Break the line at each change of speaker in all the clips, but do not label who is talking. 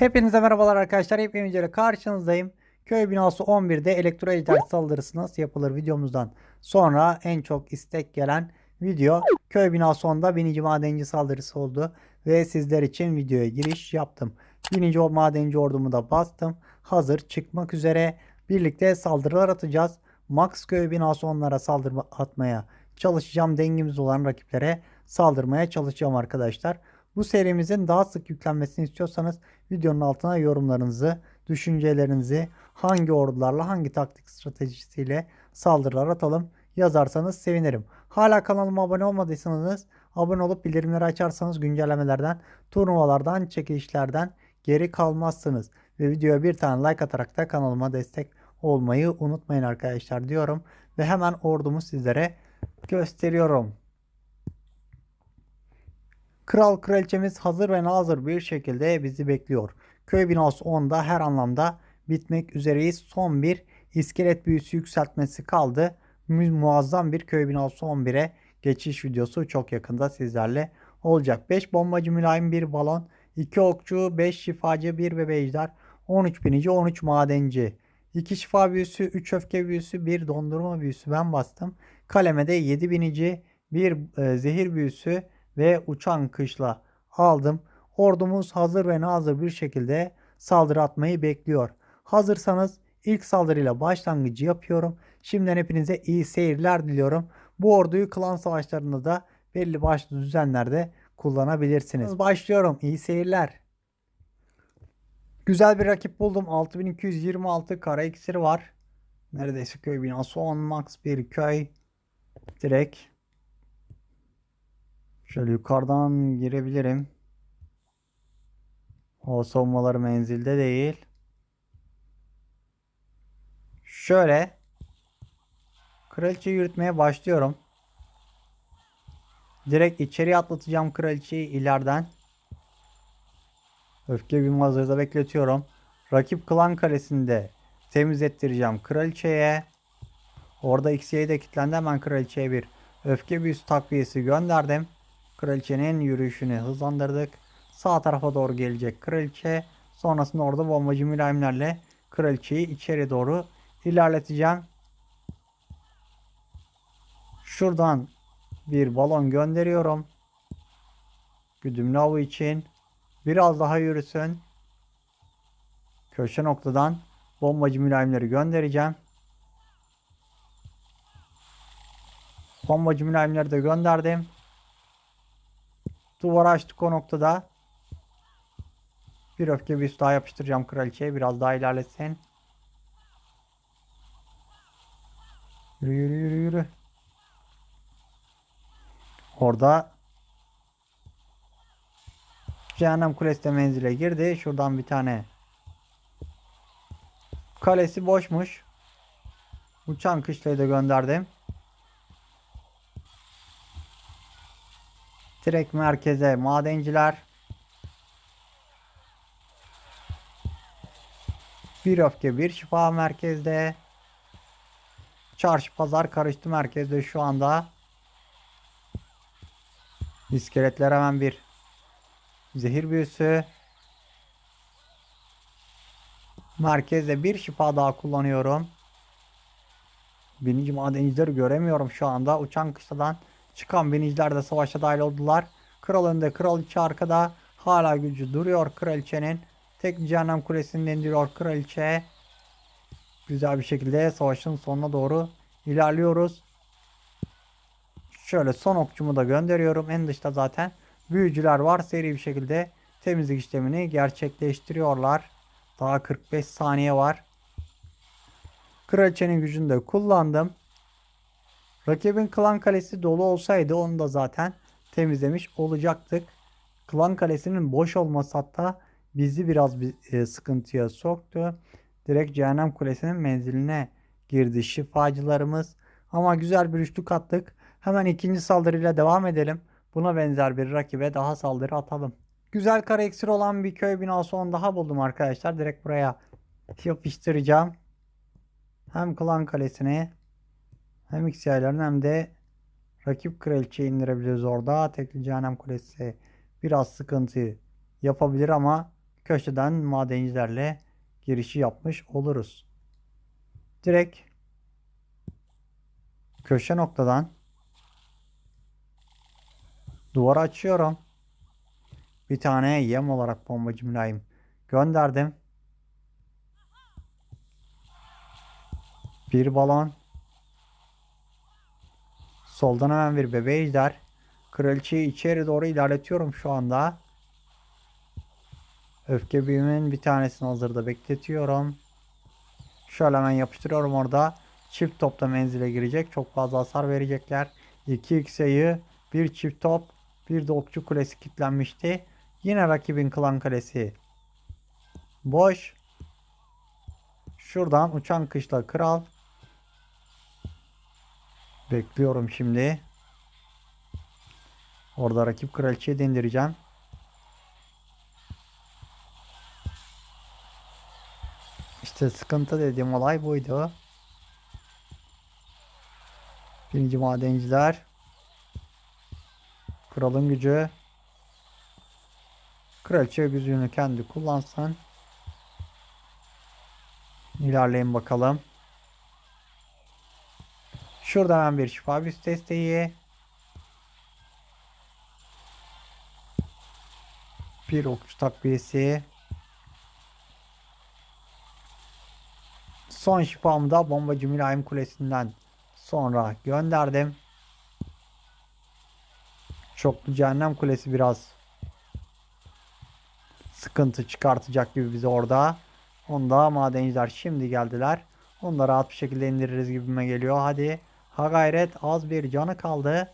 Hepinize merhabalar arkadaşlar. Hep videoyla karşınızdayım. Köy binası 11'de elektro ejder saldırısı nasıl yapılır videomuzdan sonra en çok istek gelen video köy binası 10'da binici madenci saldırısı oldu. Ve sizler için videoya giriş yaptım. Binici madenci ordumu da bastım. Hazır çıkmak üzere birlikte saldırılar atacağız. Max köy binası onlara saldırma atmaya çalışacağım. Dengimiz olan rakiplere saldırmaya çalışacağım arkadaşlar. Bu serimizin daha sık yüklenmesini istiyorsanız videonun altına yorumlarınızı, düşüncelerinizi hangi ordularla, hangi taktik stratejisiyle saldırılar atalım yazarsanız sevinirim. Hala kanalıma abone olmadıysanız abone olup bildirimleri açarsanız güncellemelerden, turnuvalardan, çekilişlerden geri kalmazsınız. Ve videoya bir tane like atarak da kanalıma destek olmayı unutmayın arkadaşlar diyorum. Ve hemen ordumu sizlere gösteriyorum. Kral kraliçemiz hazır ve nazır bir şekilde bizi bekliyor. Köy binası 10'da her anlamda bitmek üzereyiz. Son bir iskelet büyüsü yükseltmesi kaldı. Mu- Muazzam bir köy binası 11'e geçiş videosu çok yakında sizlerle olacak. 5 bombacı mülayim bir balon, 2 okçu, 5 şifacı, 1 bebe ejder, 13 binici, 13 madenci. 2 şifa büyüsü, 3 öfke büyüsü, 1 dondurma büyüsü ben bastım. Kaleme de 7 binici, 1 e, zehir büyüsü, ve uçan kışla aldım. Ordumuz hazır ve nazır bir şekilde saldırı atmayı bekliyor. Hazırsanız ilk saldırıyla başlangıcı yapıyorum. Şimdiden hepinize iyi seyirler diliyorum. Bu orduyu klan savaşlarında da belli başlı düzenlerde kullanabilirsiniz. Başlıyorum. İyi seyirler. Güzel bir rakip buldum. 6226 kara iksiri var. Neredeyse köy binası 10 max bir köy. Direkt Şöyle yukarıdan girebilirim. O savunmaları menzilde değil. Şöyle kraliçeyi yürütmeye başlıyorum. Direkt içeriye atlatacağım kraliçeyi ileriden. Öfke bir hazırda bekletiyorum. Rakip klan kalesinde temiz ettireceğim kraliçeye. Orada X'ye de kilitlendi hemen kraliçeye bir öfke büyüsü takviyesi gönderdim. Kraliçenin yürüyüşünü hızlandırdık. Sağ tarafa doğru gelecek kraliçe. Sonrasında orada bombacı mülayimlerle kraliçeyi içeri doğru ilerleteceğim. Şuradan bir balon gönderiyorum. Güdümlü avı için. Biraz daha yürüsün. Köşe noktadan bombacı mülayimleri göndereceğim. Bombacı mülayimleri de gönderdim. Duvar açtık o noktada. Bir öfke bir daha yapıştıracağım kraliçeye. Biraz daha ilerletsin. Yürü yürü yürü yürü. Orada Cehennem Kulesi de menzile girdi. Şuradan bir tane kalesi boşmuş. Uçan kışlayı da gönderdim. Direkt merkeze madenciler. Bir öfke bir şifa merkezde. Çarşı pazar karıştı merkezde şu anda. İskeletler hemen bir zehir büyüsü. Merkezde bir şifa daha kullanıyorum. Binici madencileri göremiyorum şu anda. Uçan kışladan Çıkan biniciler de savaşa dahil oldular. Kral önde, kraliçe arkada. Hala gücü duruyor kraliçenin. Tek cehennem kulesini indiriyor kraliçe. Güzel bir şekilde savaşın sonuna doğru ilerliyoruz. Şöyle son okçumu da gönderiyorum. En dışta zaten büyücüler var. Seri bir şekilde temizlik işlemini gerçekleştiriyorlar. Daha 45 saniye var. Kraliçenin gücünü de kullandım. Rakibin klan kalesi dolu olsaydı onu da zaten temizlemiş olacaktık. Klan kalesinin boş olması hatta bizi biraz bir e, sıkıntıya soktu. Direkt cehennem kulesinin menziline girdi şifacılarımız. Ama güzel bir üçlük attık. Hemen ikinci saldırıyla devam edelim. Buna benzer bir rakibe daha saldırı atalım. Güzel kara olan bir köy binası on daha buldum arkadaşlar. Direkt buraya yapıştıracağım. Hem klan kalesini hem XY'lerin hem de rakip kraliçeyi indirebiliriz orada. Tekli cehennem kulesi biraz sıkıntı yapabilir ama köşeden madencilerle girişi yapmış oluruz. Direkt köşe noktadan duvar açıyorum. Bir tane yem olarak bombacı mülayim gönderdim. Bir balon. Soldan hemen bir bebe ejder. Kraliçeyi içeri doğru ilerletiyorum şu anda. Öfke büyümün bir tanesini hazırda bekletiyorum. Şöyle hemen yapıştırıyorum orada. Çift topta menzile girecek. Çok fazla hasar verecekler. 2x sayı, bir çift top, bir de okçu kulesi kilitlenmişti. Yine rakibin klan kalesi boş. Şuradan uçan kışla kral. Bekliyorum şimdi. Orada rakip kraliçeyi de indireceğim. İşte sıkıntı dediğim olay buydu. Birinci madenciler. Kralın gücü. Kraliçe gücünü kendi kullansın. İlerleyin bakalım. Şurada hemen bir şifa büst desteği. Bir okçu takviyesi. Son şifamı da bombacı mülayim kulesinden sonra gönderdim. Çoklu cehennem kulesi biraz sıkıntı çıkartacak gibi bize orada. Onda madenciler şimdi geldiler. Onu da rahat bir şekilde indiririz gibime geliyor. Hadi. Ha gayret az bir canı kaldı.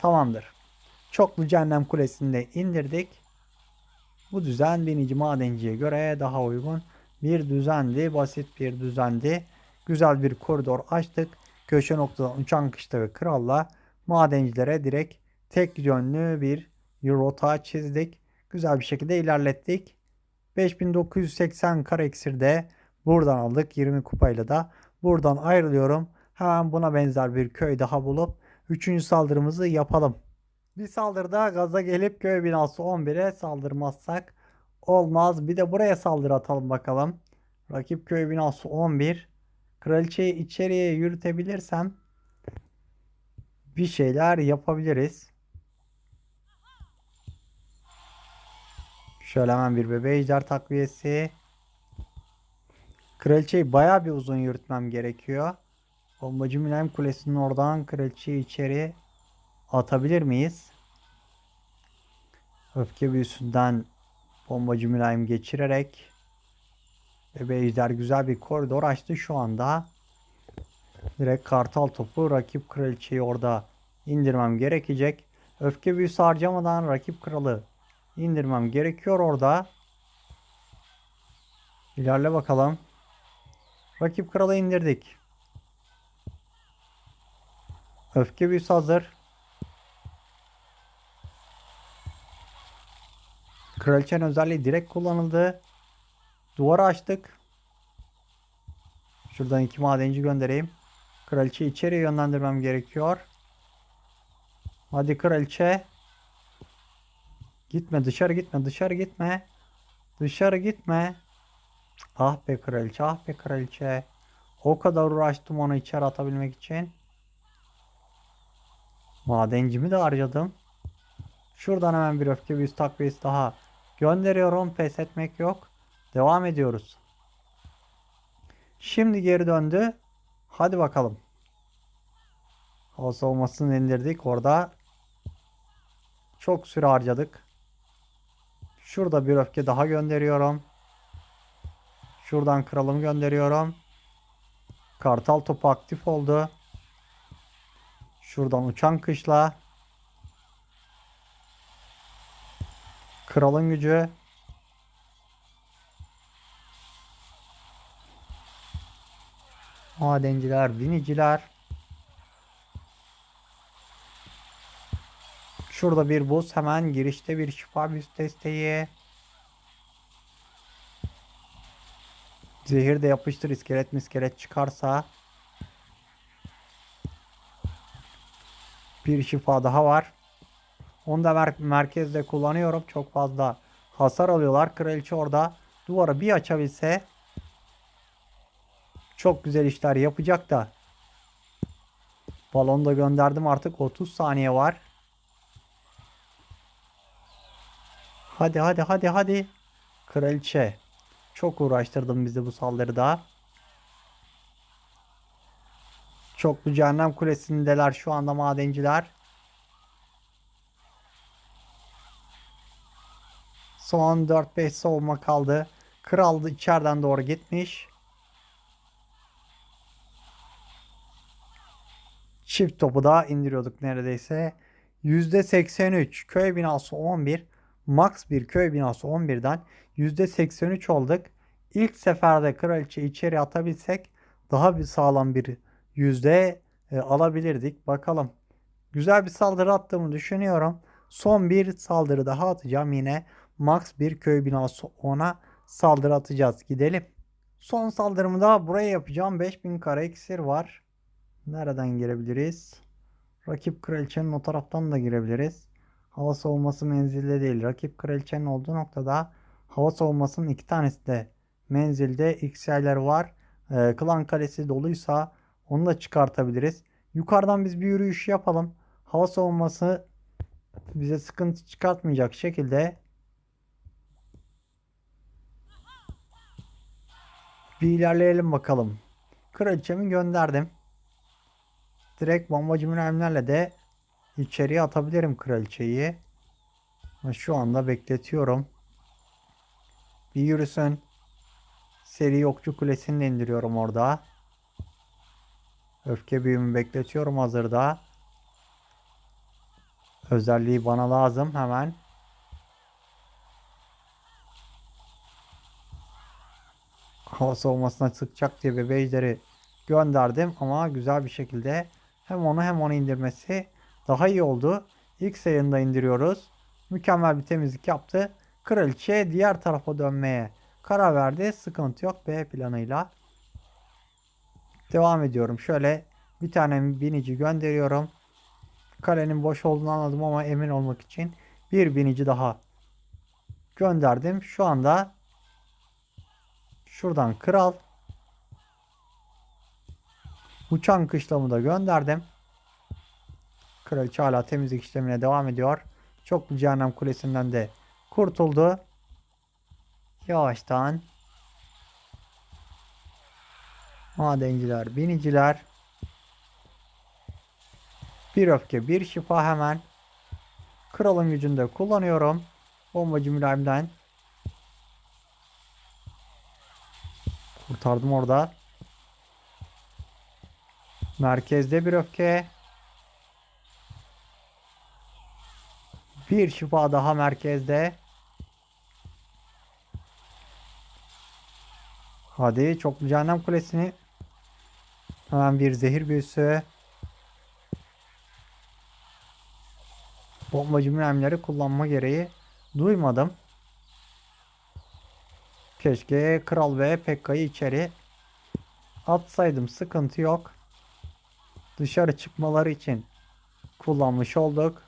Tamamdır. Çoklu cehennem kulesini de indirdik. Bu düzen binici madenciye göre daha uygun bir düzendi. Basit bir düzendi. Güzel bir koridor açtık. Köşe noktadan uçan kışta ve kralla madencilere direkt tek yönlü bir rota çizdik. Güzel bir şekilde ilerlettik. 5980 kare iksirde buradan aldık. 20 kupayla da buradan ayrılıyorum. Hemen buna benzer bir köy daha bulup 3. saldırımızı yapalım. Bir saldırıda gaza gelip köy binası 11'e saldırmazsak olmaz. Bir de buraya saldırı atalım bakalım. Rakip köy binası 11. Kraliçeyi içeriye yürütebilirsem bir şeyler yapabiliriz. Şöyle hemen bir bebe ejder takviyesi. Kraliçeyi baya bir uzun yürütmem gerekiyor. Bombacı Mülayim Kulesi'nin oradan kraliçeyi içeri atabilir miyiz? Öfke büyüsünden bombacı mülayim geçirerek Bebe ejder güzel bir koridor açtı şu anda. Direkt kartal topu rakip kraliçeyi orada indirmem gerekecek. Öfke büyüsü harcamadan rakip kralı indirmem gerekiyor orada. İlerle bakalım. Rakip kralı indirdik. Öfke büyüsü hazır. Kraliçenin özelliği direkt kullanıldı. Duvarı açtık. Şuradan iki madenci göndereyim. Kraliçe içeri yönlendirmem gerekiyor. Hadi kraliçe. Gitme dışarı gitme dışarı gitme. Dışarı gitme. Ah be kraliçe ah be kraliçe. O kadar uğraştım onu içeri atabilmek için. Madencimi de harcadım. Şuradan hemen bir öfke büyüsü takviyesi daha gönderiyorum. Pes etmek yok. Devam ediyoruz. Şimdi geri döndü. Hadi bakalım. Hava savunmasını indirdik. Orada çok süre harcadık. Şurada bir öfke daha gönderiyorum. Şuradan kralımı gönderiyorum. Kartal topu aktif oldu. Şuradan uçan kışla. Kralın gücü. Madenciler, biniciler. Şurada bir buz hemen girişte bir şifa büyüsü desteği. Zehir de yapıştır iskelet miskelet çıkarsa. Bir şifa daha var. Onu da mer merkezde kullanıyorum. Çok fazla hasar alıyorlar. Kraliçe orada duvara bir açabilse çok güzel işler yapacak da. Balonu da gönderdim artık 30 saniye var. Hadi hadi hadi hadi. Kraliçe. Çok uğraştırdın bizi bu saldırıda. Çoklu cehennem kulesindeler şu anda madenciler. Son 4-5 savunma kaldı. Kral da içeriden doğru gitmiş. Çift topu da indiriyorduk neredeyse. %83 köy binası 11. Max bir köy binası 11'den %83 olduk. İlk seferde kraliçe içeri atabilsek daha bir sağlam bir yüzde e, alabilirdik. Bakalım. Güzel bir saldırı attığımı düşünüyorum. Son bir saldırı daha atacağım yine. Max bir köy binası 10'a saldırı atacağız. Gidelim. Son saldırımı da buraya yapacağım. 5000 kara iksir var. Nereden girebiliriz? Rakip kraliçenin o taraftan da girebiliriz. Hava savunması menzilde değil. Rakip kraliçenin olduğu noktada hava savunmasının iki tanesi de menzilde XL'ler var. Ee, klan kalesi doluysa onu da çıkartabiliriz. Yukarıdan biz bir yürüyüş yapalım. Hava savunması bize sıkıntı çıkartmayacak şekilde bir ilerleyelim bakalım. Kraliçemi gönderdim. Direkt bombacı mülayimlerle de içeriye atabilirim kraliçeyi. Şu anda bekletiyorum. Bir yürüsün. Seri yokçu kulesini de indiriyorum orada. Öfke büyümü bekletiyorum hazırda. Özelliği bana lazım hemen. Hava savunmasına sıkacak diye bebeğleri gönderdim ama güzel bir şekilde hem onu hem onu indirmesi daha iyi oldu. İlk sayında indiriyoruz. Mükemmel bir temizlik yaptı. Kraliçe diğer tarafa dönmeye karar verdi. Sıkıntı yok B planıyla. Devam ediyorum. Şöyle bir tane binici gönderiyorum. Kalenin boş olduğunu anladım ama emin olmak için bir binici daha gönderdim. Şu anda şuradan kral uçan kışlamı da gönderdim. Kraliçe hala temizlik işlemine devam ediyor. Çoklu cehennem kulesinden de kurtuldu. Yavaştan madenciler, biniciler bir öfke, bir şifa hemen kralın gücünde kullanıyorum. Bombacı mülayimden kurtardım orada. Merkezde bir öfke. Bir şifa daha merkezde. Hadi çoklu cehennem kulesini. Hemen bir zehir büyüsü. Bombacı mülemleri kullanma gereği duymadım. Keşke Kral ve Pekka'yı içeri atsaydım. Sıkıntı yok. Dışarı çıkmaları için kullanmış olduk.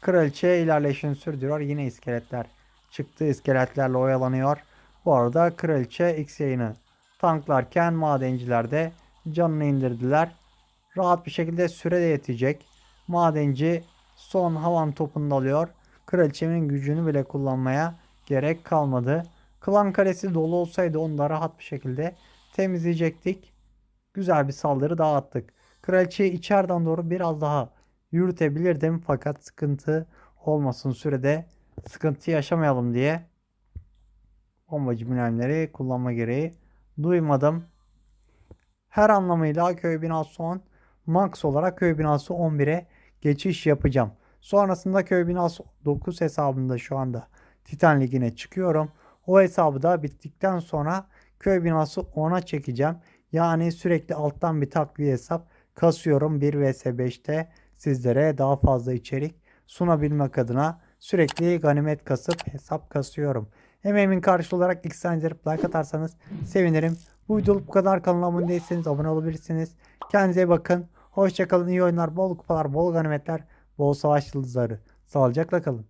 Kraliçe ilerleyişini sürdürüyor. Yine iskeletler çıktı. iskeletlerle oyalanıyor. Bu arada kraliçe X yayını tanklarken madenciler de canını indirdiler. Rahat bir şekilde süre de yetecek. Madenci son havan topunu alıyor. Kraliçemin gücünü bile kullanmaya gerek kalmadı. Klan kalesi dolu olsaydı onu da rahat bir şekilde temizleyecektik. Güzel bir saldırı daha attık. Kraliçeyi içeriden doğru biraz daha yürütebilirdim fakat sıkıntı olmasın sürede sıkıntı yaşamayalım diye bombacı mülayimleri kullanma gereği duymadım. Her anlamıyla köy binası 10 max olarak köy binası 11'e geçiş yapacağım. Sonrasında köy binası 9 hesabında şu anda Titan Ligi'ne çıkıyorum. O hesabı da bittikten sonra köy binası 10'a çekeceğim. Yani sürekli alttan bir takviye hesap kasıyorum 1 vs 5'te sizlere daha fazla içerik sunabilmek adına sürekli ganimet kasıp hesap kasıyorum. Emeğimin karşılığı olarak ilk like atarsanız sevinirim. Bu videoluk kadar kanala abone değilseniz abone olabilirsiniz. Kendinize bakın. Hoşçakalın. iyi oyunlar, bol kupalar, bol ganimetler, bol savaş yıldızları. Sağlıcakla kalın.